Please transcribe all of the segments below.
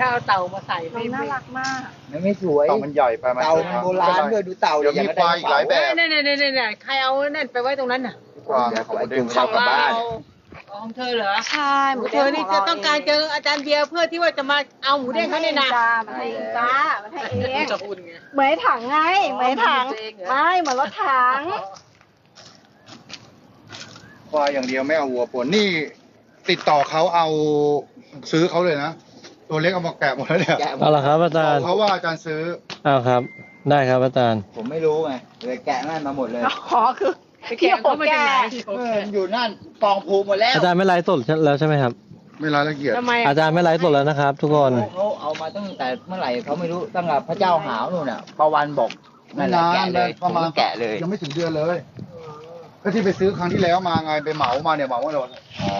ถ้าเอาเต่ามาใส่น้องไม่น่ารักมาก มันไม่สวย เต่ามันใหญ่ไปไหมเต่ามันโบราณด้วยดูเต่าเดี๋ยวมีควายอีกหลายแบบเนี่ยเนี่ยเนี่ยเนี่ยใครเอานั่นไปไว้ตรงนั้นน่ะกวางของเด้งเอากลับบ้านของเธอเหรอใช่หมูเธอนี่จะต้องการเจออาจารย์เบียร์เพื่อที่ว่าจะมาเอาหมูเด้งเขาเนี่ยนะจ้ามันให้เองจ้ามันให้เองจะพูดไง เหมือนถังไงเหมือนถังอ๋อมันเองเหรอไม่เหมือนรถถัง ควายอย่างเดียวไม่เอาวัวปนนี่ ติดต่อเขาเอาซื้อเขาเลยนะ ตัวเล็กเอามาแกะหมดแล้วเนี่ยแกะหมเอาดละครับอาจารย์เขาว่าอาจารย์ซื้อเอาครับ ได้ครับอาจารย์ ผมไม่รู้ไงเลยแกะนั่นมาหมดเลยขอคือไปแกะเขามาจากไหนเอออยู่นั่นกองภูมิหมดแล้วอาจารย์ไม่ไลฟ์สดแล้วใช่ไหมครับ ไม่รายละเอียดทำไมอาจารย์ไม่ไลฟ์สดแล้วนะครับ ทุกคน เขาเอามาตั้งแต่เมื่อไหร่เขาไม่รู้ตั้งแต่พระเจ้าหาวนู่นน่ะประวันบอกนั่นแหละแกะเลยประมาณผมก็แกะเลย ยังไม่ถึงเดือนเลย ก็ที่ไปซื้อครั้งที่แล้วมาไงไปเหมามาเนี่ยเหมามาหมดอ๋อ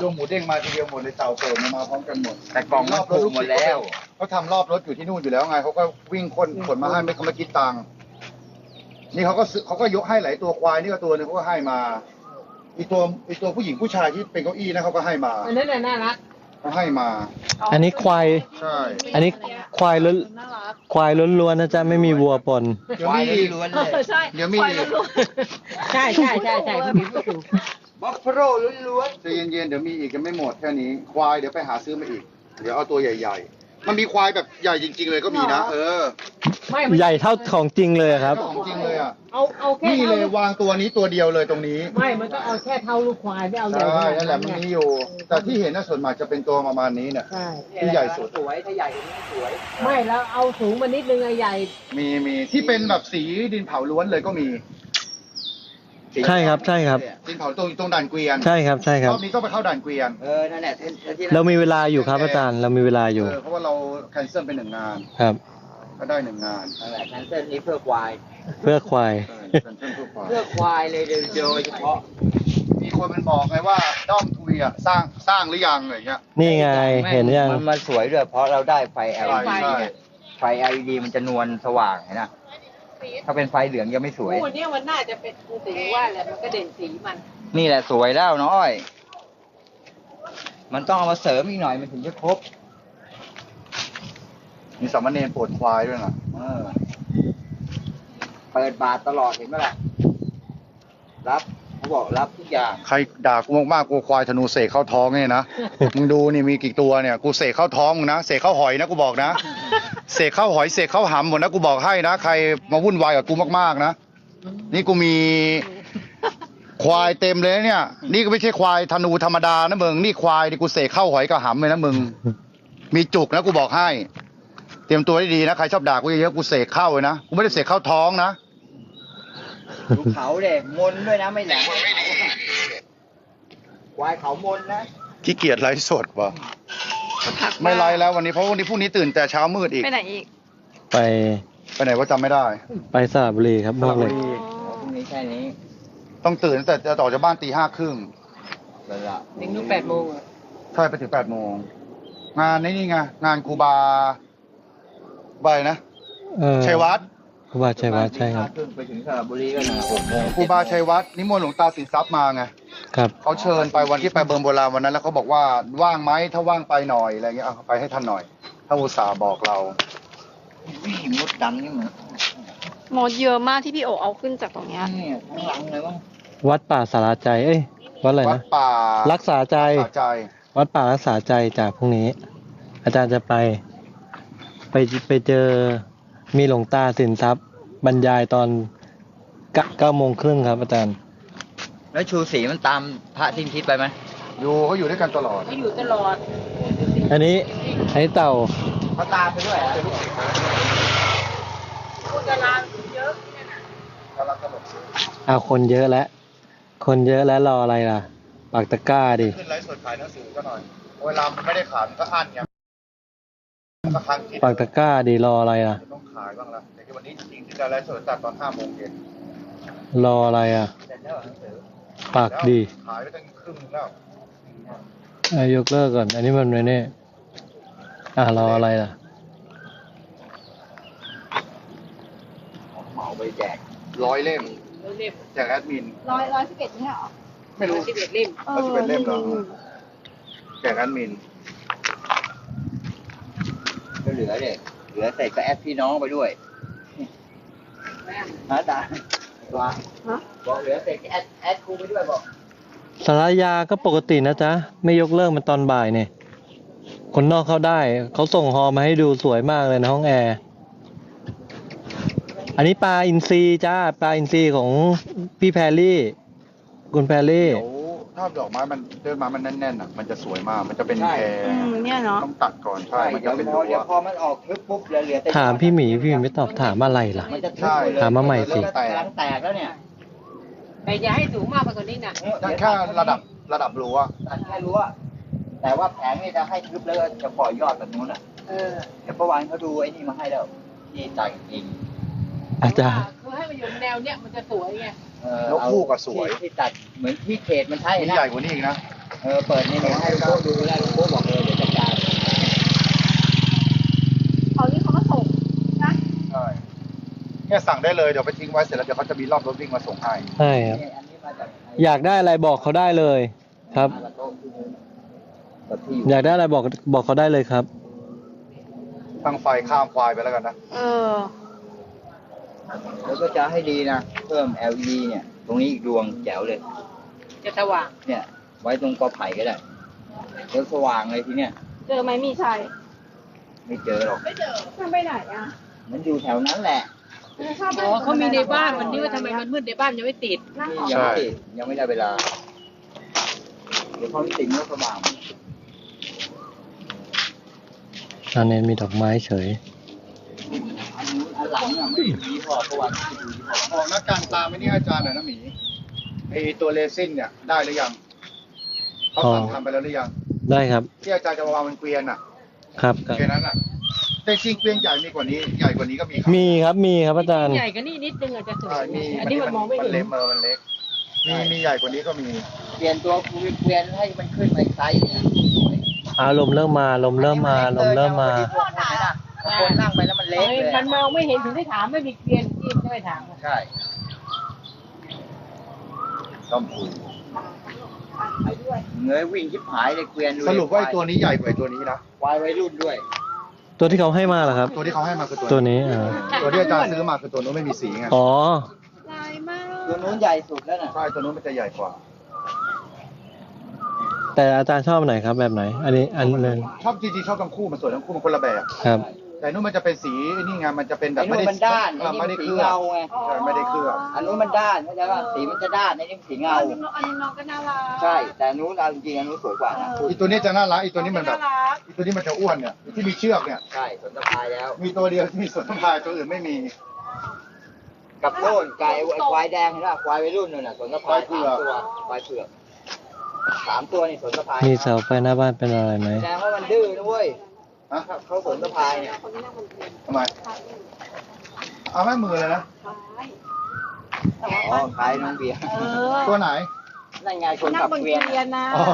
โดนหมูเด้งมาทีเดียวหมดเลยเต่าเปิดมามาพร้อมกันหมดแต่กล่องมันผูกหมดแล้วเขาทำรอบรถอยู่ที่นู่นอยู่แล้วไงเขาก็วิ่งคนขนมาให้ไม่เขาไม่คิดตังค์นี่เขาก็ซื้อเขาก็ยกให้หลายตัวควายนี่ก็ตัวหนึงเขาก็ให้มาอีตัวอีตัวผู้หญิงผู้ชายที่เป็นเก้าอี้นะเขาก็ให้มา อันนั้นน่ะน่ารัก เขาให้มา อันนี้ควาย ใช่อันนี้ควายล้วน น่ารักควายล้วนๆนะจ๊ะไม่มีวัวปน เดี๋ยวควายมีอีก ล้วนเอๆเลอยใช่เดี๋ยวมี ควายอีกล้วนใช่ใช่ใช่ใช่ผู้หญิงผู้สูงบัฟฟาโลล้วนใจเย็นๆเดี๋ยวมีอีกยังไม่หมดแค่นี้ควายเดี๋ยวไปหาซื้อมาอีก เดี๋ยวเอาตัวใหญ่ ๆ มันมีควายแบบใหญ่จริง ๆ เลยก็มีนะ เออ ไม่มันใหญ่เท่าของจริงเลยครับ ของจริงเลยอะ เอาเอาแค่นี่เท่าเลยวางตัวนี้ตัวเดียวเลยตรงนี้ไม่ มันก็เอาแค่เท่าลูกควายไม่เอาใหญ่ใช่ขนาดนั่นแหละมันไงมีอยู่ แต่ที่เห็นน่ะส่วนมากจะเป็นตัวประมาณนี้เนี่ยใช่ที่ใหญ่สุดสวยถ้าใหญ่กว่านี้สวย ไม่แล้วเอาสูงมานิดนึงไอ้ใหญ่ มีมีที่เป็นแบบสีดินเผาล้วนเลยก็มีใช่ครับใช่ครับดินเผาตรงตรงด่านเกวียนใช่ครับใช่ครรับอบนี้ต้องไปเข้าด่านเกวียนเออนั่นแหละที่ที่เรามีเวลาอยู่ครับอาจารย์เรามีเวลาอยู่เออเพราะว่าเราแคนเซิลไปหนึ่งงานครับ ก็ได้หนึ่งงานนั่นแหละแคนเซิลนี้เพื่อควาย เพื่อควายเออแคนเซิลทุกควาย เพื่อควายเลยโดยโดยเฉพาะมีคนมันบอกไงว่าด้อมทุยอะสร้างสร้างหรือยังอะไรเงี้ยนี่ไงเห็นยัง มันมันสวยด้วยเพราะเราได้ไฟ ใช่ LED ใช่เนี่ยไฟ LED มันจะนวลสว่างเห็นนะถ้าเป็นไฟเหลืองยังไม่สวย คู่เนี้ยมันน่าจะเป็นสีว่าแหละมันก็เด่นสีมันนี่แหละสวยแล้วน้อย มันต้องเอามาเสริมอีกหน่อยมันถึงจะครบ มีสามเณรปวดควายด้วยนะเออ เปิดบาทตลอดเห็นไหมล่ะ รับเขาบอกรับทุกอย่าง ใครด่ากูมากๆกูควายธนูเสกเข้าท้องเนี่ยนะ มึงดูนี่มีกี่ตัวเนี่ยกูเสกเข้าท้องมึงนะเสกเข้าหอยนะกูบอกนะเสกเข้าหอยเสกเข้าหำหมดนะกูบอกให้นะใครมาวุ่นวายกับกูมากๆนะนี่กูมีควายเต็มเลยนะเนี่ย นี่ก็ไม่ใช่ควายธนูธรรมดานะมึงนี่ควายนี่กูเสกเข้าหอยกับหำเลยนะมึง มีจุกนะกูบอกให้ เตรียมตัวให้ดีนะใครชอบด่ากูเยอะๆกูเสกเข้าเลยนะกูไม่ได้เสกเข้าท้องนะดูเขาเด็มนด้วยนะไม่แหลมควายเขามนนะขี้เกียจไลฟ์สดวะไม่ไลฟ์แล้ววันนี้เพราะวันนี้พรุ่งนี้ตื่นแต่เช้ามืดอีกไปไหนอีก ไปไปไหนว่าจำไม่ได้ ไปสระบุรีครับนอกเลยพรุ่งนี้แค่นี้ ต้องตื่นตั้งแต่จะออกจากบ้านตีห้าครึ่งแล้วละถึงนู่นแปดโมงอะใช่ไปถึงแปดโมงงานนี่นี่ไงงานครูบา ใบนะเออชัยวัดครูบาชัยวัดใช่ครับ ขึ้นไปถึงสระบุรีก็หนึ่งหกโมงครูบาชัยวัดนิมนต์หลวงตาสินทรัพย์มาไงครับเขาเชิญไปวันที่ไปเบิร์มโบราณวันนั้น แล้วเขาบอกว่าว่างไหมถ้าว่างไปหน่อยอะไรเงี้ยเอาไปให้ท่านหน่อยถ้าอุตส่าห์บอกเรา วิ่งมดดำนี่เหมือนมดเยอะมากที่พี่โอเอาขึ้นจากตรงเนี้ยนี่ทั้งหลังเลยมั้งวัดป่าสาราใจ เอ้ยวัดอะไรวัดนะป่ารักษาใจ รักษาใจ วัดป่ารักษาใจจากพรุ่งนี้ อาจารย์จะไป ไปไปเจอมีหลวงตาสินทรัพย์บรรยายตอนเก้าเก้าโมงครึ่งครับอาจารย์ แล้วชูสีมันตามพระทิ้งทิศไปไหมอยู่เขาอยู่ด้วยกันตลอดเขาอยู่ตลอด อันนี้อันนี้เต่าเขาตามไปด้วยเหรอคนกำลังเยอะเอาคนเยอะแล้ว คนเยอะแล้วรออะไรล่ะ ปากตะกร้าดิ ขึ้นไลฟ์สดขายหนังสือก็หน่อย เวลามันไม่ได้ขายมันก็อั้นไงมันก็ค้างคิด ปากตะกร้าดิรออะไรล่ะต้องขายบ้างละแต่ที่วันนี้จริงๆที่จะไลฟ์สดจัดตอนห้าโมงเย็นรออะไรอะเสร็จแล้วเหรอหนังสือปากดีขายไปตั้งครึ่งนึงแล้วอะยกเลิกก่อน อันนี้มันไม่แน่อะรออะไรล่ะเหมาไปแจกร้อยเล่มแล้วเล่มแจกแอดมินร้อยร้อยสิบเอ็ดนี่เหรอไม่รู้สิบเอ็ดเล่มร้อยสิบเอ็ดเล่มเหรอแจกแอดมิน เหลือเด็เหลือเสร็จก็แอดพี่น้องไปด้วยฮะตาว่าฮะบอกเหลือเสร็จก็แอดแอดครูไปด้วยบอกสารยาก็ปกตินะจ๊ะ ไม่ยกเลิกมันตอนบ่ายเนี่ย คนนอกเข้าได้ เขาส่งฮอมาให้ดูสวยมากเลยในห้องแอร์อันนี้ปลาอินทรีจ้าปลาอินทรีของพี่แพรลี่ คุณแพรลี่ เดี๋ยว ถ้าดอกไม้มันเดินมามันแน่นๆอะมันจะสวยมากมันจะเป็นใช่ แพรอืมเนี่ยเนาะต้องตัดก่อนใช่มันเดี๋จะยวเป็นพอรั้เดี๋ยวว พอมันออกทึบปุ๊บเหลือเหลือแต่ถามพี่หมีพี่หมีไม่ตอบถามอะไรล่ะ มันจะทึบใช่หดเลยถามมาใหม่สิ แล้วก็กำลังแตกแล้วเนี่ยแต่อย่าให้สูงมากไปกว่านี้นะนั่นแค่ระดับระดับรั้วตัดแค่รู้ว่าแต่ว่าแผงนี่จะให้ทึบแล้วก็จะปล่อยยอดแบบนู้นอะเออ เดี๋ยวประวันเขาดูไอ้นี่มาให้แล้วที่จ่ายจริง อาจารย์คือให้มันอยู่แนวเนี้ยมันจะสวยไงเออนกฮูกอะสวยที่ที่ตัดเหมือนที่เขตมันใช่นี่นะใหญ่กว่านี้อีกนะเออเปิดนี่เนี่ยให้ลูกโป๊ดูแล้วลูกโป๊บอกเลยเดี๋ยวจัดการเอานี่เขามาส่งนะใช่เนี่ยสั่งได้เลยเดี๋ยวไปทิ้งไว้เสร็จแล้วเดี๋ยวเขาจะมีรอบรถวิ่งมาส่งให้ใช่ครับนี่อันนี้มาจากอยากได้อะไรบอกเขาได้เลยครับมาจากโต๊ะที่นู้นแบบที่อยากได้อะไรบอกบอกเขาได้เลยครับตั้งไฟข้ามควายไปแล้วกันนะเออ แล้วก็จะให้ดีนะ เพิ่ม LED เนี่ย ตรงนี้อีกดวงแจ๋วเลย จะสว่างเนี่ย ไว้ตรงกอไผ่ก็ได้แล้วสว่างเลยทีเนี้ย เจอไหมมีชัยไม่เจอหรอกมันไปไหนอะมันอยู่แถวนั้นแหละอ๋อเขามีในบ้านวันนี้ว่าทำไมมันมืดในบ้านยังไม่ติด นั่งนี่ก่อนยังไม่ติดยังไม่ได้เวลา เดี๋ยวพอไม่ติดมันก็สว่าง อันนี้มีดอกไม้เฉยอันนู้นอัน หลังอะไม่มียี่ห้อเพราะว่าไม่มียี่ห้อบอกนักการตามไม่นี่อาจารย์หน่อยนะหมีไอตัวเลซินเนี่ยได้หรือยังเขาสั่งอ๋อทำไปแล้วหรือยังได้ครับ ที่อาจารย์จะมาวางเป็นเกวียนอะครับครับเกวียนนั้นอะแต่จริงเกวียนใหญ่มีกว่านี้ใหญ่กว่านี้ก็มีครับมีครับมีครับอาจารย์ใหญ่กันนี่นิดนึงอาจจะสวใช่ยมีอันนี้มันมองไม่มันเห็เล็นกเมอมันเล็กมีมีใหญ่กว่านี้ก็มี เปลี่ยนตัวคูเกวียนให้มันขึ้นไปไซส์เนี่ยสวยอารมณ์เริ่มมาลมเริ่มมาลมเริ่มมาถ้า คนนั่งไปแล้วมันเล็กเฮ้ยเลยมันมองไม่เห็นถึงได้ถามไม่มีเกลียนที่ไม่ได้ถามใช่ต้องพูดเงยวิ่งชิบหายเลยเกวียนดูสรุปว่าไอตัวนี้ใหญ่กว่าไอ้ตัวนี้นะวายวัยรุ่นด้วย ตัวที่เขาให้มาเหรอครับ ตัวที่เขาให้มาคือตัวตัวนี้อ่าตัวที่อาจารย์ซื้อมาคือตัวนู้นไม่มีสีไงอ๋อลายมากตัวนู้นใหญ่สุดแล้วน่ะใช่ตัวนู้นมันจะใหญ่กว่า แต่อาจารย์ชอบไหนครับแบบไหน อันนี้อันนึงชอบจริงๆชอบทั้งคู่มันสวยทั้งคู่มันคนละแบบครับ แต่นู้นมันจะเป็นสีนี่ไงมันจะเป็นแบบไอ้ไม่นู้นได้มันด้านเอไอ้อนี่ไม่มันได้สีเคลือบเงาไงใช่ไม่ได้เคลือบอันนู้นมันด้านเข้าใจป่ะสีมันจะด้านไอ้นี่มันสีเงา อันนี้น้องอันนี้น้องก็น่ารักใช่ แต่อันนู้นเอาจริงๆอันนู้นสวยกว่านะอีตัวนี้จะน่ารักอีตัวนี้มันแบบน่ารักอีตัวนี้มันจะอ้วนเนี่ยอีที่มีเชือกเนี่ย ใช่สนสะพายแล้ว มีตัวเดียวที่มีส่วนสะพายตัวอื่นไม่มี กับโน่นไก่ไอ้ควายแดงเห็นป่ะควายวัยรุ่นนู่นน่ะสนสะพายควายเผืสาอกมตัวควายเผือกสามตัวนี่สนสะพายมีเสาไฟหน้าบ้านเป็นอะไรไหม แสดงว่ามันดื้อนะเว้ย ฮะเขาสนสะพายเนี่ยคนที่นั่งบนเตียงทำไมเอาแม่มือเลยนะคล้ายแต่ว่าอ๋อขายน้องเบียร์เออตัวไหนนั่นไงคนนั่งขับบนเกวียนเตียงนะอ๋อ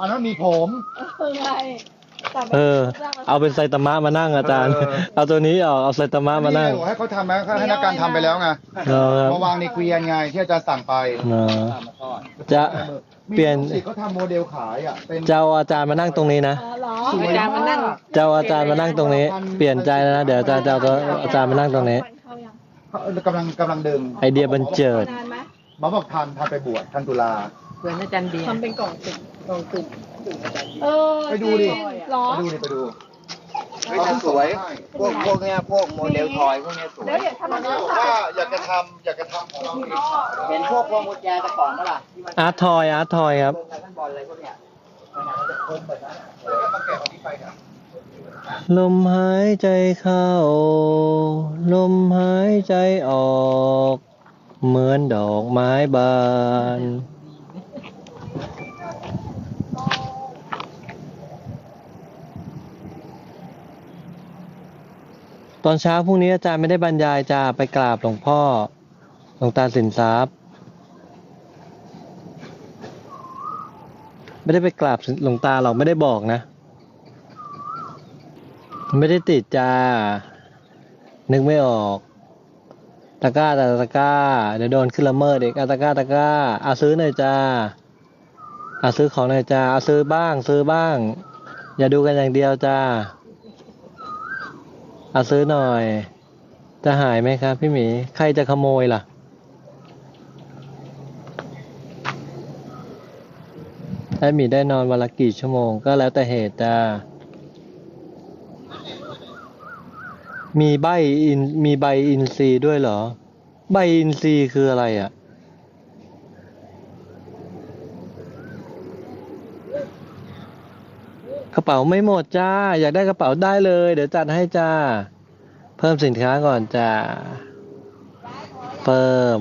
อันนั้นมีผม เออไงแต่ไม่ เออ เอาเป็นไซตามะมานั่งอาจารย์เอาตัวนี้ออกเอาไซตามะมานั่ง นี่ไงบอกให้เขาทำไหมให้นักการทำไปแล้วไงเนาะมาวางในเกวียนไงที่อาจารย์สั่งไปเนาะมาทอดจะมีเปลี่ยนลูกศิษเขาทำโมเดลขายอะเป็นเจ้าอาจารย์มานั่งตรงนี้นะเออเหรอสวยอาจารย์มานั่งมากเจ้าอาจารย์มานั่งตรงนี้ เปลี่ยนใจแล้วนะเดี๋ยวอาจารย์จะเอาตัวอาจารย์มานั่งตรงนี้ เขายังเขากำลังกำลังดึงไอเดียบันเจิดนานไหมหมอบอกทันทันไปบวชทันตุลา เหมือนอาจารย์เบียร์ทำเป็นกล่องติดตรงตึกเออไปดูดิ จริงเหรอ ไปดูดิไปดู เฮ้ยแต่สวย พวกพวกเนี้ยพวกโมเดลทอยพวกเนี้ยสวยแล้วเดี๋ยวถ้ามันเขาบอกว่าอยากจะทำอยากจะทำของเราอีกเห็นพวกพวงกุญแจตะกอนเมื่อไหร่ที่มันอาร์ตทอยอาร์ตทอยครับลงกันบอลอะไรพวกเนี้ยแล้วก็มาแกะของนี้ไปเนี่ยลมหายใจเข้า ลมหายใจออก เหมือนดอกไม้บาน ตอนเช้าพรุ่งนี้อาจารย์ไม่ได้บรรยายจะไปกราบหลวงพ่อหลวงตาสินทรัพย์ ไม่ได้ไปกราบหลวงตาหรอกไม่ได้บอกนะ ไม่ได้ติดจ้า นึกไม่ออกตะก้าตะตะก้า เดี๋ยวโดนขึ้นละเมิดอีกอาตะก้าตะก้าเอาซื้อหน่อยจ้าเอาซื้อของหน่อยจ้าเอาซื้อบ้าง ซื้อบ้าง อย่าดูกันอย่างเดียวจ้า เอาซื้อหน่อย จะหายไหมครับพี่หมี ใครจะขโมยล่ะแอดหมีได้นอนวันละกี่ชั่วโมงก็แล้วแต่เหตุจ้ามีใบอินมีใบอินซีด้วยเหรอ ใบอินซีคืออะไรอะ กระเป๋าไม่หมดจ้า อยากได้กระเป๋าได้เลย เดี๋ยวจัดให้จ้า เพิ่มสินค้าก่อนจ้า เพิ่ม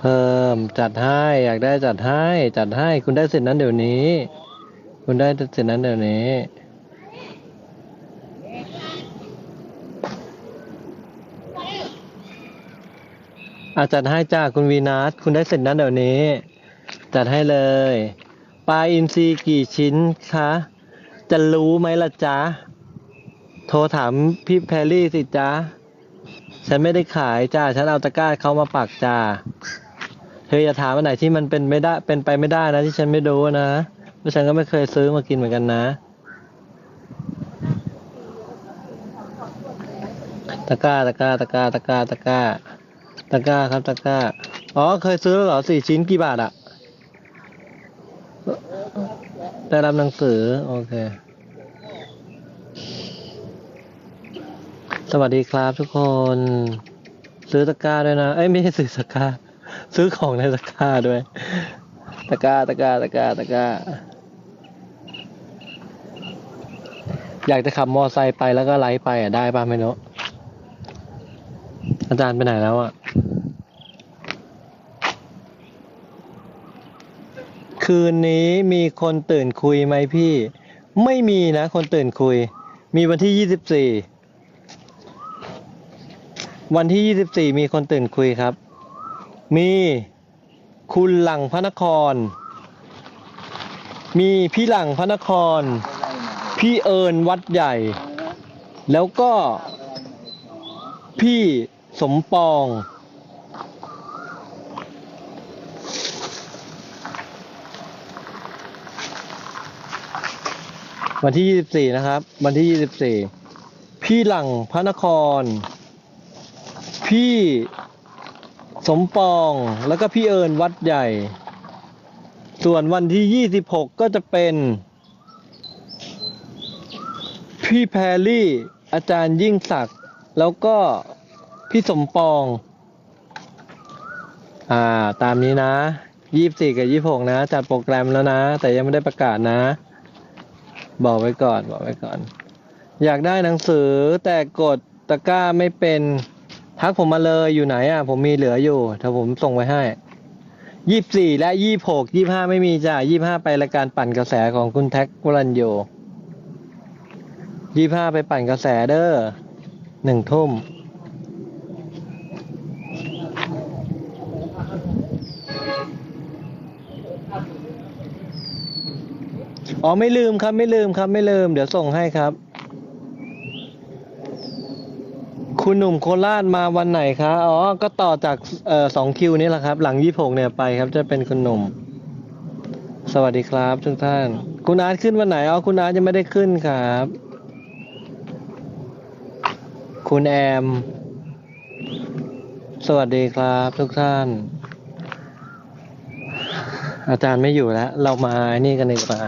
เพิ่มจัดให้ อยากได้จัดให้ จัดให้ คุณได้สิทธินั้นเดี๋ยวนี้ คุณได้สิทธินั้นเดี๋ยวนี้ อาจัดให้จ้าคุณวีนัสคุณได้เสร็จนั้นเดี๋ยวนี้ จัดให้เลย ปลาอินทรีกี่ชิ้นคะ จะรู้ไหมล่ะจ๊ะ โทรถามพี่แพรรี่สิจ๊ะ ฉันไม่ได้ขายจ้า ฉันเอาตะกร้าเขามาปักจ้า เธออย่าถามอันไหนที่มันเป็นไม่ได้ เป็นไปไม่ได้นะที่ฉันไม่รู้นะเพราะฉันก็ไม่เคยซื้อมากินเหมือนกันนะ ตะกร้าตะกร้าตะกร้าตะกร้าตะกร้าตะกร้าครับตะกร้า อ๋อเคยซื้อแล้วเหรอสี่ชิ้นกี่บาทอะ ได้รับหนังสือ โอเค สวัสดีครับทุกคน ซื้อตะกร้าด้วยนะ เอ้ยไม่ใช่ซื้อตะกร้า ซื้อของในตะกร้าด้วย ตะกร้าตะกร้าตะกร้าตะกร้า อยากจะขับมอไซค์ไปแล้วก็ไลฟ์ไปอะได้ป่ะไม่รู้อาจารย์ไปไหนแล้วอะ คืนนี้มีคนตื่นคุยไหมพี่ ไม่มีนะคนตื่นคุย มีวันที่ยี่สิบสี่วันที่ยี่สิบสี่มีคนตื่นคุยครับ มีคุณหลังพระนคร มีพี่หลังพระนคร พี่เอิญวัดใหญ่ แล้วก็พี่สมปอง วันที่24นะครับ วันที่24พี่หลังพระนคร พี่สมปองแล้วก็พี่เอิญวัดใหญ่ ส่วนวันที่26ก็จะเป็น พี่แพรลี่ อาจารย์ยิ่งศักดิ์แล้วก็พี่สมปอง อ่า ตามนี้นะ24กับ26นะ จัดโปรแกรมแล้วนะ แต่ยังไม่ได้ประกาศนะ บอกไว้ก่อนบอกไว้ก่อน อยากได้หนังสือแต่กดตะกร้าไม่เป็นทักผมมาเลยอยู่ไหนอะ ผมมีเหลืออยู่ถ้าผมส่งไว้ให้ยี่สี่และยี่หกยี่ห้าไม่มีจ้ะ25ไปรายการปั่นกระแสของคุณแท็กวรันโยยี่ห้าไปปั่นกระแสเด้อหนึ่งทุ่ม อ๋อไม่ลืมครับไม่ลืมครับไม่ลืม เดี๋ยวส่งให้ครับ คุณหนุ่มโคราชมาวันไหนคะอ๋อก็ต่อจากเอ่อสองคิวนี้แหละครับ หลังยี่หกเนี่ยไปครับ จะเป็นคุณหนุ่ม สวัสดีครับทุกท่าน คุณอาร์ตขึ้นวันไหนอ๋อคุณอาร์ตยังไม่ได้ขึ้นครับ คุณแอม สวัสดีครับ ทุกท่านอาจารย์ไม่อยู่แล้ว เรามาอนี่กันดีกว่า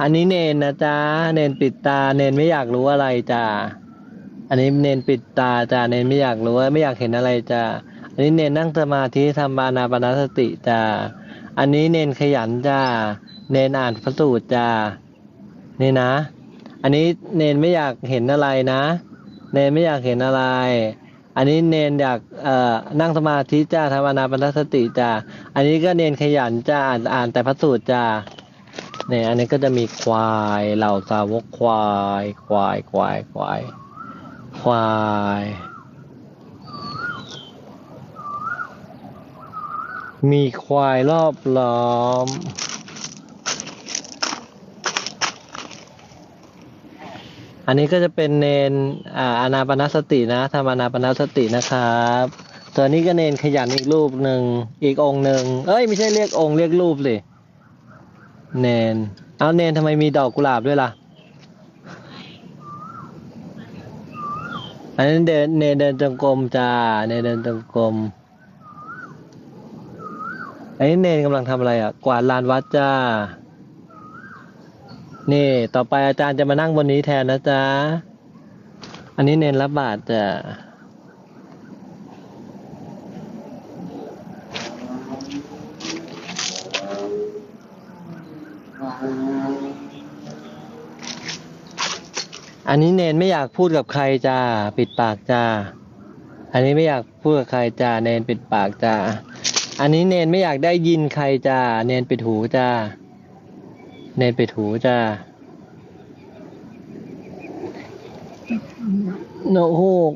อันนี้เนนนะจ๊ะเนนปิดตา เนนไม่อยากรู้อะไรจ้ะอันนี้เนนปิดตาจ้ะเนนไม่อยากรู้ว่าไม่อยากเห็นอะไรจ้ะอันนี้เนนนั่งสมาธิทำบานาปานสติจ้ะอันนี้เนนขยันจ้ะเนนอ่านพระสูตรจ้ะนี่นะ อันนี้เนนไม่อยากเห็นอะไรนะ เนนไม่อยากเห็นอะไร อันนี้เนนอยากเอ่อนั่งสมาธิจ้าทำอานาปนสติจ้าอันนี้ก็เนนขยันจ้าอ่านอ่านแต่พระสูตรจ้า เนี่ยอันนี้ก็จะมีควายเหล่าสาวกควาย ควายควายควาย ควายมีควายรอบล้อม อันนี้ก็จะเป็นเนนอ่าอนาปานสตินะทำอานาปานสตินะครับส่วนี้ก็เนนขยันอีกรูปหนึ่ง อีกองหนึ่ง เอ้ย ไม่ใช่เรียกองค์เรียกรูปสิ เนน เอาเนนทำไมมีดอกกุหลาบด้วยล่ะ อันนี้เดินเนนเดินจงกรมจ้า เนนเดินจงกรม อันนี้เนนกำลังทำอะไรอะ กวาดลานวัดจ้า นี่ ต่อไปอาจารย์จะมานั่งบนนี้แทนนะจ๊ะ อันนี้เนนรับบาตรจ้ะ อันนี้เนนไม่อยากพูดกับใครจ้าปิดปากจ้า อันนี้ไม่อยากพูดกับใครจ้าเนนปิดปากจ้า อันนี้เนนไม่อยากได้ยินใครจ้าเนนปิดหูจ้า เนนปิดหูจ้าโนโหก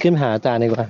ขึ้นหาอาจารย์ดีกว่า